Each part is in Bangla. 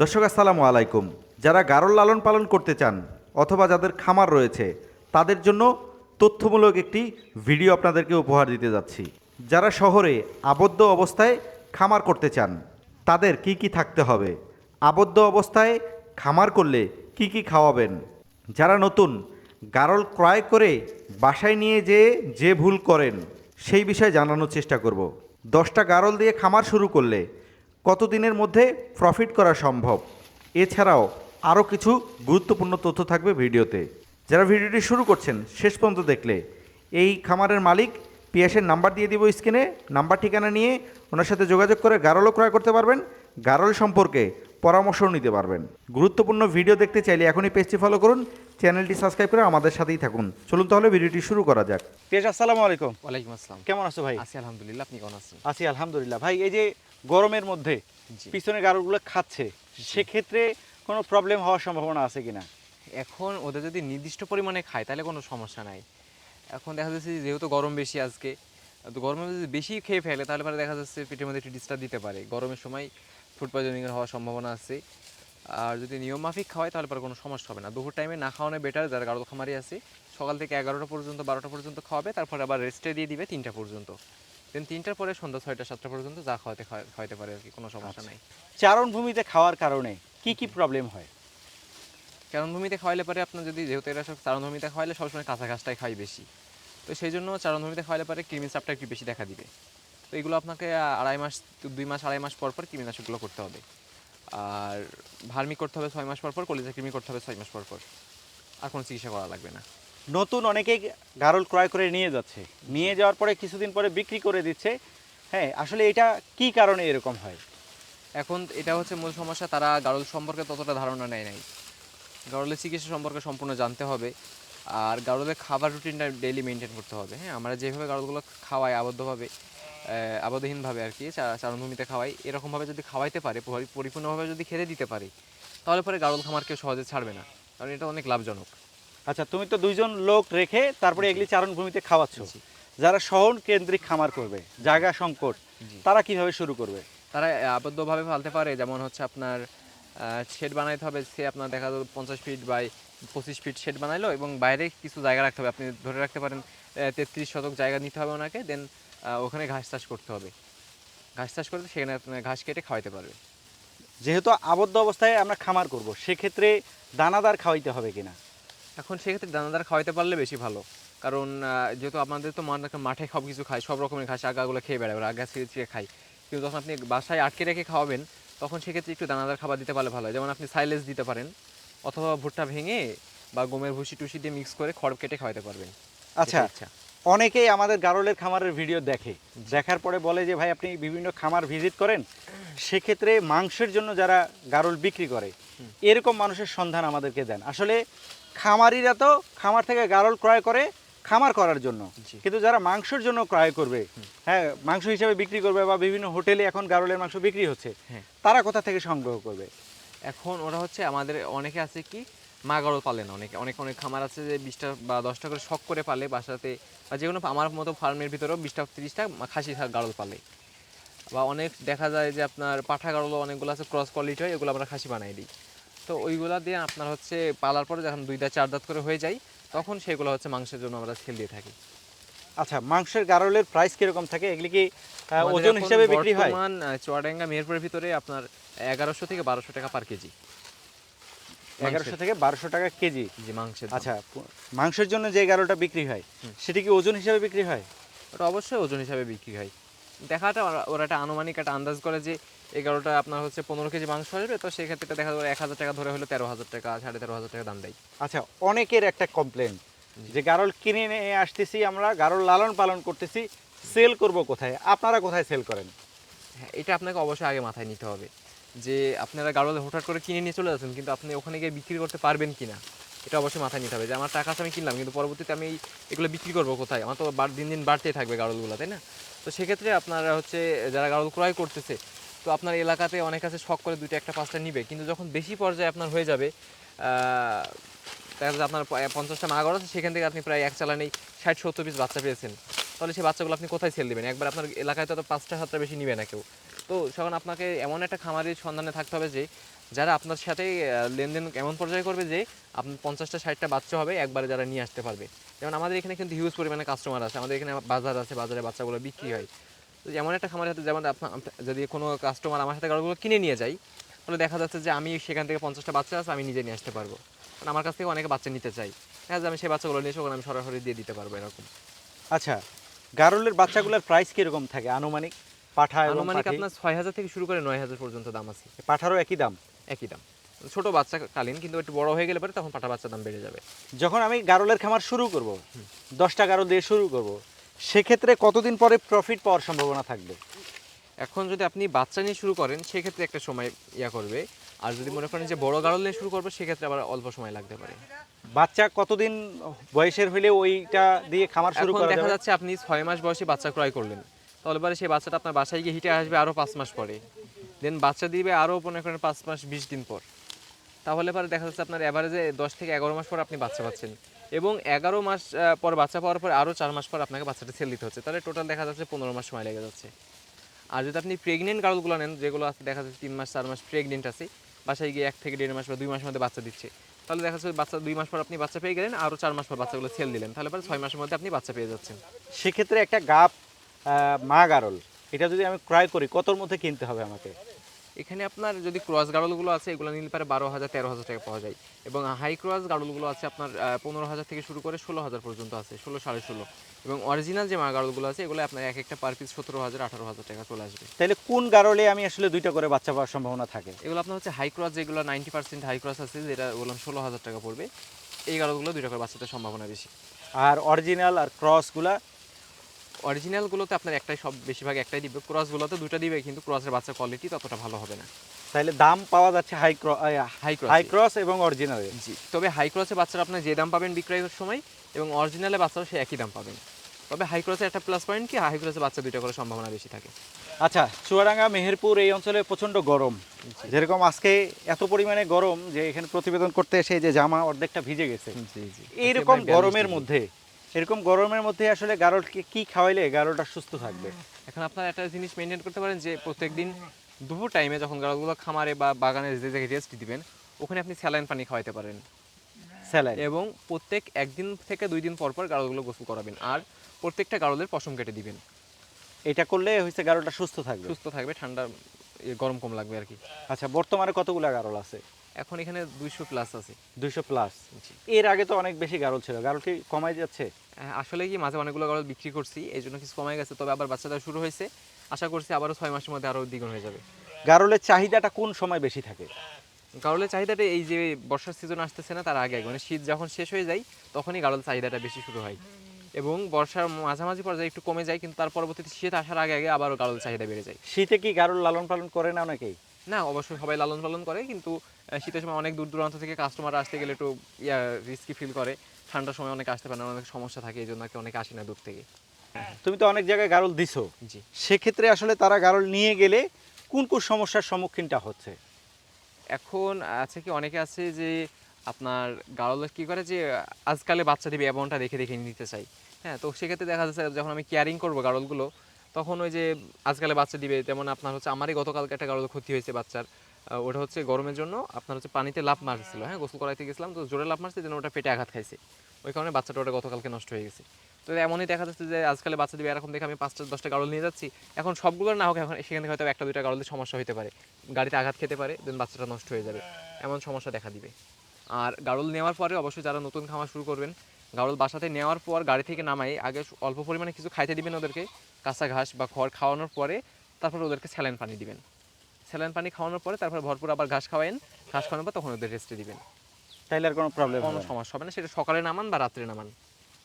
দর্শক, আসসালামু আলাইকুম। যারা গারল লালন পালন করতে চান অথবা যাদের খামার রয়েছে, তাদের জন্য তথ্যমূলক একটি ভিডিও আপনাদেরকে উপহার দিতে যাচ্ছি। যারা শহরে আবদ্ধ অবস্থায় খামার করতে চান, তাদের কি কি থাকতে হবে? আবদ্ধ অবস্থায় খামার করলে কি কি খাওয়াবেন? যারা নতুন, গারল ক্রয় করে বাসায় নিয়ে যেয়ে যে ভুল করেন, সেই বিষয়ে জানানোর চেষ্টা করব। দশটা গারল দিয়ে খামার শুরু করলে কতদিনের মধ্যে প্রফিট করা সম্ভব? এছাড়াও আরও কিছু গুরুত্বপূর্ণ তথ্য থাকবে ভিডিওতে। যারা ভিডিওটি শুরু করছেন শেষ পর্যন্ত দেখলে এই খামারের মালিক পিয়াসের নাম্বার দিয়ে দিব স্ক্রিনে। নাম্বার ঠিকানা নিয়ে ওনার সাথে যোগাযোগ করে গারলও ক্রয় করতে পারবেন। গারল সম্পর্কে পরামর্শও নিতে পারবেন। গুরুত্বপূর্ণ ভিডিও দেখতে চাইলে এখনই পেজটি ফলো করুন চ্যানেলটি সাবস্ক্রাইব করে আমাদের সাথেই থাকুন। চলুন তাহলে ভিডিওটি শুরু করা যাক। পিয়াস আসসালামু আলাইকুম। ওয়ালাইকুম আসসালাম। কেমন আছো ভাই? আছি আলহামদুলিল্লাহ আপনি কেমন আছেন? আছি আলহামদুলিল্লাহ। ভাই এই যে গরমের মধ্যে জি। পিছনে গারুগুলো খাচ্ছে সেক্ষেত্রে কোনো প্রবলেম হওয়ার সম্ভাবনা আছে কিনা? এখন ওদের যদি নির্দিষ্ট পরিমাণে খায় তাহলে কোনো সমস্যা নাই। এখন দেখা যাচ্ছে যেহেতু গরম বেশি আজকে তো গরমে যদি বেশি খেয়ে ফেলে তাহলে পরে দেখা যাচ্ছে পেটের মধ্যে একটু ডিস্টার্ব দিতে পারে। গরমের সময় ফুড পয়জনিংয়ের হওয়ার সম্ভাবনা আছে। আর যদি নিয়ম মাফিক খাওয়ায় তাহলে পরে কোনো সমস্যা হবে না। দুপুর টাইমে না খাওয়ানো বেটার যারা গাড়ল খামারি আছে সকাল থেকে এগারোটা পর্যন্ত বারোটা পর্যন্ত খাওয়াবে তারপরে আবার রেস্টে দিয়ে দিবে তিনটা পর্যন্ত। দেন তিনটার পরে সন্ধ্যা ছয়টা সাতটা পর্যন্ত যা খাওয়াতে খাওয়া- খাওয়াতে পারে আর কি কোনো সমস্যা নাই। চারণ ভূমিতে খাওয়ার কারণে কি কি প্রবলেম হয়? চারণভূমিতে খাওয়াইলে পরে আপনার যদি যেহেতু এরা সব চারণভূমিতে খাওয়াইলে সবসময় কাঁচা ঘাসটাই খাই বেশি। তো সেই জন্য চারণভূমিতে খাওয়াইলে পরে কৃমি চাপটা একটু বেশি দেখা দিবে। তো এগুলো আপনাকে আড়াই মাস দুই মাস আড়াই মাস পর পর কৃমিনাশকগুলো করতে হবে। আর ভার্মি করতে হবে ছয় মাস পর পর কলিজা কৃমি করতে হবে ছয় মাস পর পর। আর কোনো চিকিৎসা করা লাগবে না। নতুন অনেকেই গারল ক্রয় করে নিয়ে যাচ্ছে। নিয়ে যাওয়ার পরে কিছুদিন পরে বিক্রি করে দিচ্ছে। হ্যাঁ আসলে এটা কি কারণে এরকম হয়? এখন এটা হচ্ছে মূল সমস্যা তারা গাড়ল সম্পর্কে ততটা ধারণা নেয় নাই। গাড়লের চিকিৎসা সম্পর্কে সম্পূর্ণ জানতে হবে আর গাড়লের খাবার রুটিনটা ডেইলি মেনটেন করতে হবে। হ্যাঁ আমরা যেভাবে গাড়লগুলো খাওয়াই আবদ্ধভাবে আবদ্ধহীনভাবে আর কি চারণভূমিতে খাওয়াই এরকমভাবে যদি খাওয়াইতে পারে পরিপূর্ণভাবে যদি খেতে দিতে পারি তাহলে পরে গাড়ল খামার কেউ সহজে ছাড়বে না কারণ এটা অনেক লাভজনক। আচ্ছা তুমি তো দুইজন লোক রেখে তারপরে এগুলি চারণ ভূমিতে খাওয়াচ্ছ। যারা শহর কেন্দ্রিক খামার করবে জায়গা সংকট তারা কীভাবে শুরু করবে? তারা আবদ্ধভাবে ফেলতে পারে যেমন হচ্ছে আপনার শেড বানাইতে হবে সে আপনার দেখা যাবে পঞ্চাশ ফিট বাই পঁচিশ ফিট শেড বানাইলো এবং বাইরে কিছু জায়গা রাখতে হবে। আপনি ধরে রাখতে পারেন তেত্রিশ শতক জায়গা নিতে হবে ওনাকে দেন ওখানে ঘাস চাষ করতে হবে। ঘাস চাষ করতে সেখানে আপনার ঘাস কেটে খাওয়াইতে পারবে। যেহেতু আবদ্ধ অবস্থায় আমরা খামার করব সেক্ষেত্রে দানাদার খাওয়াইতে হবে কিনা? এখন সেক্ষেত্রে দানাদার খাওয়াইতে পারলে বেশি ভালো। কারণ যেহেতু আপনাদের তো মান- মাঠে সব কিছু খায় সব রকমের ঘাস আগাগুলো খেয়ে বেড়ায় ওরা আগা ছিঁড়ে ছিঁড়ে খায়। কিন্তু যখন আপনি বাসায় আটকে রেখে খাওয়াবেন তখন সেক্ষেত্রে একটু দানাদার খাবার দিতে পারলে ভালো হয়। যেমন আপনি সাইলেজ দিতে পারেন অথবা ভুট্টা ভেঙে বা গমের ভুসি টুসি দিয়ে মিক্স করে খড় কেটে খাওয়াতে পারবেন আচ্ছা আচ্ছা অনেকেই আমাদের গারলের খামারের ভিডিও দেখে দেখার পরে বলে যে ভাই আপনি বিভিন্ন খামার ভিজিট করেন সেক্ষেত্রে মাংসের জন্য যারা গারল বিক্রি করে এরকম মানুষের সন্ধান আমাদেরকে দেন। আসলে খামারিরা তো খামার থেকে গারল ক্রয় করে খামার করার জন্য। কিন্তু যারা মাংসের জন্য ক্রয় করবে হ্যাঁ মাংস হিসাবে বিক্রি করবে বা বিভিন্ন হোটেলে এখন গারলের মাংস বিক্রি হচ্ছে হ্যাঁ। তারা কোথা থেকে সংগ্রহ করবে? এখন ওরা হচ্ছে আমাদের অনেকে আছে কি মা গরল পালে না অনেকে অনেক অনেক খামার আছে যে বিশটা বা দশটা করে শখ করে পালে বাসাতে বা যে কোনো আমার মতো ফার্মের ভিতরেও বিশটা তিরিশটা খাসি গাড়ল পালে। বা অনেক দেখা যায় যে আপনার পাঠা গাড়লও অনেকগুলো আছে ক্রস কোয়ালিটি হয় এগুলো আমরা খাসি বানাই দিই। তো ওইগুলা দিয়ে আপনার হচ্ছে পালার পরে যখন দুই দাঁত চার দাঁত করে হয়ে যায় তখন সেগুলো হচ্ছে মাংসের জন্য আমরা সেল দিয়ে থাকি। আচ্ছা মাংসের গারলের প্রাইস কীরকম থাকে? এগুলি কি ওজন হিসাবে বিক্রি হয়? বর্তমান চুয়াডাঙ্গা মেহেরপুরের ভিতরে আপনার এগারোশো থেকে বারোশো টাকা পার কেজি। এগারোশো থেকে বারোশো টাকা কেজি? জি মাংসের আচ্ছা মাংসের জন্য যে গারলটা বিক্রি হয় সেটি কি ওজন হিসাবে বিক্রি হয়? ওটা অবশ্যই ওজন হিসাবে বিক্রি হয়। দেখাটা ওরা একটা আনুমানিক একটা আন্দাজ করে যে এগারোটা আপনার হচ্ছে পনেরো কেজি মাংস আসবে তো সেক্ষেত্রে দেখা যাবে এক হাজার টাকা ধরে হলে তেরো হাজার টাকা সাড়ে তেরো হাজার টাকা দাম দেয়। আচ্ছা অনেকের একটা কমপ্লেন যে গারল কিনে নিয়ে আসতেছি আমরা গারল লালন পালন করতেছি সেল করব কোথায়? আপনারা কোথায় সেল করেন? হ্যাঁ এটা আপনাকে অবশ্যই আগে মাথায় নিতে হবে যে আপনারা গাড়োলে হঠাৎ করে কিনে নিয়ে চলে যাচ্ছেন কিন্তু আপনি ওখানে গিয়ে বিক্রি করতে পারবেন কিনা এটা অবশ্যই মাথায় নিতে হবে যে আমার টাকা আছে আমি কিনলাম কিন্তু পরবর্তীতে আমি এগুলো বিক্রি করব কোথায়? আমার তো দিন দিন বাড়তেই থাকবে গাড়লগুলো তাই না? তো সেক্ষেত্রে আপনারা হচ্ছে যারা গাড়ল ক্রয় করতেছে তো আপনার এলাকাতে অনেক আছে, শখ করে দুইটা একটা, পাঁচটা নিবে। কিন্তু যখন বেশি পর্যায়ে আপনার হয়ে যাবে যাচ্ছে আপনার পঞ্চাশটা মাগর আছে, সেখান থেকে আপনি প্রায় এক চালানেই ষাট, সত্তর পিস বাচ্চা পেয়েছেন। তাহলে সেই বাচ্চাগুলো আপনি কোথায় সেল দেবেন? একবার আপনার এলাকায় তো পাঁচটা, সাতটা বেশি নিবে না কেউ। তো তখন আপনাকে এমন একটা খামারের সন্ধানে থাকতে হবে যে, যারা আপনার সাথে লেনদেন এমন পর্যায়ে করবে যে, আপনার পঞ্চাশটা, ষাটটা বাচ্চা হবে, একবারে যারা নিয়ে আসতে পারবে। যেমন আমাদের এখানে কিন্তু হিউজ পরিমাণে কাস্টমার আছে। আমাদের এখানে বাজার আছে, বাজারে বাচ্চাগুলো বিক্রি হয়। এমন একটা খামারের হাতে যেমন যদি কোনো কাস্টমার আমার সাথে গাড়িগুলো কিনে নিয়ে যায় তাহলে দেখা যাচ্ছে যে আমি সেখান থেকে পঞ্চাশটা বাচ্চা আছে আমি নিজে নিয়ে আসতে পারব। কারণ আমার কাছ থেকে অনেকে বাচ্চা নিতে চাই হ্যাঁ আমি সেই বাচ্চাগুলো নিয়ে এসে ওখানে আমি সরাসরি দিয়ে দিতে পারব এরকম। আচ্ছা গারলের বাচ্চাগুলোর প্রাইস কীরকম থাকে? আনুমানিক পাঠা আনুমানিক আপনার ছয় হাজার থেকে শুরু করে নয় হাজার পর্যন্ত দাম আছে। পাঠারও একই দাম? একই দাম। ছোট বাচ্চা কালীন কিন্তু একটু বড় হয়ে গেলে পরে তখন পাটা বাচ্চার দাম বেড়ে যাবে। যখন আমি গারলের খামার শুরু করব দশটা গারল দিয়ে শুরু করব সেক্ষেত্রে কতদিন পরে প্রফিট পাওয়ার সম্ভাবনা থাকবে? এখন যদি আপনি বাচ্চা নিয়ে শুরু করেন সেক্ষেত্রে একটা সময় ইয়া করবে। আর যদি মনে করেন যে বড় গাড়ল নিয়ে শুরু করবে সেক্ষেত্রে আবার অল্প সময় লাগতে পারে। বাচ্চা কতদিন বয়সের হলে ওইটা দিয়ে খামার শুরু করা দেখা যাচ্ছে আপনি ছয় মাস বয়সে বাচ্চা ক্রয় করলেন। তাহলে পরে সেই বাচ্চাটা আপনার বাসায় গিয়ে হিটে আসবে আরও পাঁচ মাস পরে। দেন বাচ্চা দিবে আরও মনে করেন পাঁচ মাস বিশ দিন পর। তাহলে পরে দেখা যাচ্ছে আপনার অ্যাভারেজে দশ থেকে এগারো মাস পর আপনি বাচ্চা পাচ্ছেন। এবং এগারো মাস পর বাচ্চা পাওয়ার পর আরও চার মাস পর আপনাকে বাচ্চাটা সেল দিতে হচ্ছে। তাহলে টোটাল দেখা যাচ্ছে পনেরো মাস সময় লেগে যাচ্ছে। আর যদি আপনি প্রেগনেন্ট গাড়লগুলো নেন, যেগুলো আছে, দেখা যাচ্ছে তিন মাস, চার মাস প্রেগনেন্ট আছে, বাসায় গিয়ে এক থেকে দেড় মাস বা দুই মাসের মধ্যে বাচ্চা দিচ্ছে, তাহলে দেখা যাচ্ছে বাচ্চা, দুই মাস পর আপনি বাচ্চা পেয়ে গেলেন আরও চার মাস পর বাচ্চাগুলো সেল দিলেন, তাহলে পরে ছয় মাসের মধ্যে আপনি বাচ্চা পেয়ে যাচ্ছেন। সেক্ষেত্রে একটা গাপ মা গারল এটা যদি আমি ক্রয় করি, কতর মধ্যে কিনতে হবে আমাকে? এখানে আপনার যদি ক্রস গাড়লগুলো আছে এগুলো নিলে পারে বারো হাজার তেরো হাজার টাকা পাওয়া যায়। এবং হাই ক্রস গাড়লগুলো আছে আপনার পনেরো হাজার থেকে শুরু করে ষোলো হাজার পর্যন্ত আছে ষোলো সাড়ে ষোলো। এবং অরিজিনাল যে মা গাড়লগুলো আছে এগুলো আপনার এক একটা পার পিস সতেরো হাজার আঠারো হাজার টাকা চলে আসবে। তাহলে কোন গারলে আমি আসলে দুইটা করে বাচ্চা পাওয়ার সম্ভাবনা থাকে? এগুলো আপনার হচ্ছে হাই ক্রস যেগুলো নাইনটি পার্সেন্ট হাই ক্রস আছে যেটা ওগুলো ষোলো হাজার টাকা পড়বে এই গাড়লগুলো দুইটা করে বাচ্চাটার সম্ভাবনা বেশি। আর অরিজিনাল আর ক্রসগুলা অরিজিনালগুলোতে আপনার একটাই সব বেশিরভাগ একটাই দিবে ক্রসগুলোতে দুটো দিবে কিন্তু ক্রসের বাচ্চার কোয়ালিটি ততটা ভালো হবে না। তাহলে দাম পাওয়া যাচ্ছে high high cross high cross এবং অরিজিনালে জি তবে হাই ক্রসে বাচ্চারা আপনার যে দাম পাবেন বিক্রয়ের সময় এবং অরিজিনালে বাচ্চারা সে একই দাম পাবেন। তবে হাই ক্রসে একটা প্লাস পয়েন্ট কি হাই ক্রসে বাচ্চা দুইটা করার সম্ভাবনা বেশি থাকে। আচ্ছা চুয়াডাঙ্গা মেহেরপুর এই অঞ্চলে প্রচণ্ড গরম। যেরকম আজকে এত পরিমাণে গরম যে এখানে প্রতিবেদন করতে এসে যে জামা অর্ধেকটা ভিজে গেছে। এইরকম গরমের মধ্যে এরকম গরমের মধ্যে আসলে গারলকে কি খাওয়াইলে গারলটা সুস্থ থাকবে? এখন আপনারা একটা জিনিস মেনটেন করতে পারেন যে প্রত্যেকদিন দুপুর টাইমে যখন গাড়াগুলো খামারে বা বাগানে যে জায়গায় রেস্ট দিবেন ওখানে আপনি স্যালাইন পানি খাওয়াইতে পারেন। স্যালাইন। এবং প্রত্যেক একদিন থেকে দুই দিন পর পর গাড়লগুলো গোসল করাবেন আর প্রত্যেকটা গাড়লের পশম কেটে দিবেন। এটা করলে হচ্ছে গারলটা সুস্থ থাকবে? সুস্থ থাকবে ঠান্ডা গরম কম লাগবে আর কি। আচ্ছা বর্তমানে কতগুলা গারল আছে? এখন এখানে দুইশো প্লাস আছে। দুইশো প্লাস এর আগে তো অনেক বেশি গারল ছিল। গারল কি কমাই যাচ্ছে? হ্যাঁ, আসলে কি মাঝে অনেকগুলো গাড়ল বিক্রি করছি এই জন্য কিছু কমে গেছে তবে আবার বাচ্চাটা শুরু হয়েছে। আশা করছি আবারও ছয় মাসের মধ্যে আরও দ্বিগুণ হয়ে যাবে। গারলের চাহিদাটা কোন সময় বেশি থাকে? গাড়লের চাহিদাটা এই যে বর্ষার সিজন আসতেছে না তার আগে আগে। মানে শীত যখন শেষ হয়ে যায় তখনই গাড়ল চাহিদাটা বেশি শুরু হয়। এবং বর্ষার মাঝামাঝি পর্যায়ে একটু কমে যায় কিন্তু তার পরবর্তীতে শীত আসার আগে আগে আবারও গাড়ল চাহিদা বেড়ে যায়। শীতে কি গারল লালন পালন করে না অনেকেই? না অবশ্যই সবাই লালন পালন করে কিন্তু শীতের সময় অনেক দূর দূরান্ত থেকে কাস্টমার আসতে গেলে একটু ইয়া রিস্কি ফিল করে। ঠান্ডার সময় অনেক আসতে পারে না অনেক সমস্যা থাকে এই জন্য আর কি অনেকে আসে না দূর থেকে। তুমি তো অনেক জায়গায় গারল দিছো। জি। সেক্ষেত্রে আসলে তারা গারল নিয়ে গেলে কোন কোন সমস্যার সম্মুখীনটা হচ্ছে? এখন আছে কি অনেকে আছে যে আপনার গাড়ল কি করে যে আজকালে বাচ্চা দিবে এমনটা দেখে দেখে নিতে চাই হ্যাঁ তো সেক্ষেত্রে দেখা যাচ্ছে যখন আমি কেয়ারিং করব গাড়লগুলো তখন ওই যে আজকালে বাচ্চা দিবে, যেমন আপনার হচ্ছে, আমারই গতকালকে একটা গাড়ল ক্ষতি হয়েছে বাচ্চার। ওটা হচ্ছে গরমের জন্য আপনার হচ্ছে পানিতে লাভ মারছিল। হ্যাঁ গোসল করাইতে গেছিলাম, তো জোরে লাভ মারছে, যেন ওটা পেটে আঘাত খাইছে। ওই কারণে বাচ্চাটা ওটা গতকালকে নষ্ট হয়ে গেছে। তো এমনই দেখা যাচ্ছে যে আজকালে বাচ্চা দিবে, এরকম দেখে আমি পাঁচটা, দশটা গাড়ল নিয়ে যাচ্ছি। এখন সবগুলো না হোক, এখন সেখান থেকে হয়তো একটা, দুইটা গাড়লের সমস্যা হতে পারে। গাড়িতে আঘাত খেতে পারে দেন বাচ্চাটা নষ্ট হয়ে যাবে। এমন সমস্যা দেখা দিবে। আর গাড়ল নেওয়ার পরে অবশ্যই যারা নতুন খাওয়া শুরু করবেন গাড়ল বাসাতে নেওয়ার পর গাড়ি থেকে নামাই, আগে অল্প পরিমাণে কিছু খাইতে দিবেন ওদেরকে। কাঁচা ঘাস বা খড় খাওয়ানোর পরে তারপর ওদেরকে স্যালাইন পানি দিবেন। স্যালাইন পানি খাওয়ানোর পরে তারপর ভরপুর আবার ঘাস খাওয়াইন ঘাস খাওয়ানোর পর তখন ওদের রেস্টে দিবেন। তাইলে আর কোনো প্রবলেম কোনো সমস্যা হবে না সেটা সকালে নামান বা রাত্রে নামান।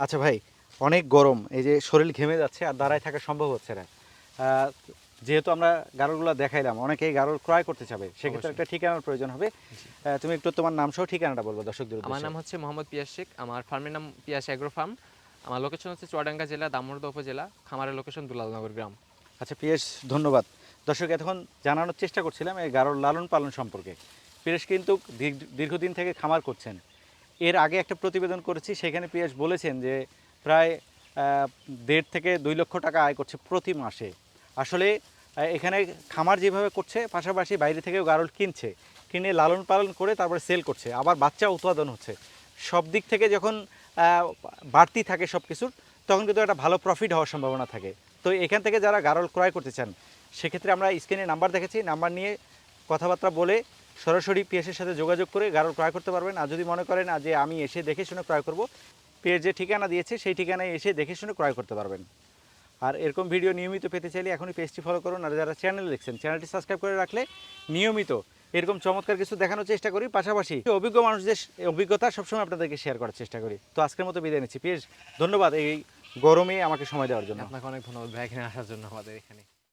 আচ্ছা ভাই অনেক গরম এই যে শরীর ঘেমে যাচ্ছে আর দাঁড়ায় থাকা সম্ভব হচ্ছে না। যেহেতু আমরা গারলগুলো দেখাইলাম অনেকেই গারল ক্রয় করতে চাবে সেক্ষেত্রে। একটা ঠিকানার প্রয়োজন হবে। তুমি একটু তোমার নাম সহ ঠিকানাটা বলব দর্শকদের আমার নাম হচ্ছে মোহাম্মদ পিয়াস শেখ আমার ফার্মের নাম পিয়াস অ্যাগ্রো ফার্ম আমার লোকেশন হচ্ছে চুয়াডাঙ্গা জেলা দামোদর উপজেলা, খামারের লোকেশন দুলালনগর গ্রাম। আচ্ছা পিয়েশ ধন্যবাদ। দর্শক, এতক্ষণ জানানোর চেষ্টা করছিলাম এই গারল লালন পালন সম্পর্কে। পিয়েশ কিন্তু দীর্ঘদিন থেকে খামার করছেন। এর আগে একটা প্রতিবেদন করেছি, সেখানে পিয়েশ বলেছেন যে প্রায় দেড় থেকে দুই লক্ষ টাকা আয় করছে প্রতি মাসে। আসলে এখানে খামার যেভাবে করছে, পাশাপাশি বাইরে থেকেও গারল কিনছে, কিনে লালন পালন করে তারপরে সেল করছে। আবার বাচ্চা উৎপাদন হচ্ছে। সব দিক থেকে যখন বাড়তি থাকে সব কিছুর তখন কিন্তু একটা ভালো প্রফিট হওয়ার সম্ভাবনা থাকে। তো এখান থেকে যারা গারল ক্রয় করতে চান, সেক্ষেত্রে আমরা স্ক্রিনে নাম্বার দেখেছি নাম্বার নিয়ে কথাবার্তা বলে সরাসরি পিএসের সাথে যোগাযোগ করে গারল ক্রয় করতে পারবেন। আর যদি মনে করেন যে আমি এসে দেখে শুনে ক্রয় করব পিএস যে ঠিকানা দিয়েছে, সেই ঠিকানায় এসে দেখে শুনে ক্রয় করতে পারবেন। আর এরকম ভিডিও নিয়মিত পেতে চাইলে এখনই পেজটি ফলো করুন। আর যারা চ্যানেল দেখছেন চ্যানেলটি সাবস্ক্রাইব করে রাখলে নিয়মিত এরকম চমৎকার কিছু দেখানোর চেষ্টা করি। পাশাপাশি অভিজ্ঞ মানুষদের অভিজ্ঞতা সবসময় আপনাদেরকে শেয়ার করার চেষ্টা করি। তো আজকের মতো বিদায় নিচ্ছি। প্লিজ ধন্যবাদ এই গরমে আমাকে সময় দেওয়ার জন্য। আপনাকে অনেক ধন্যবাদ ভাই, এখানে আসার জন্য আমাদের এখানে।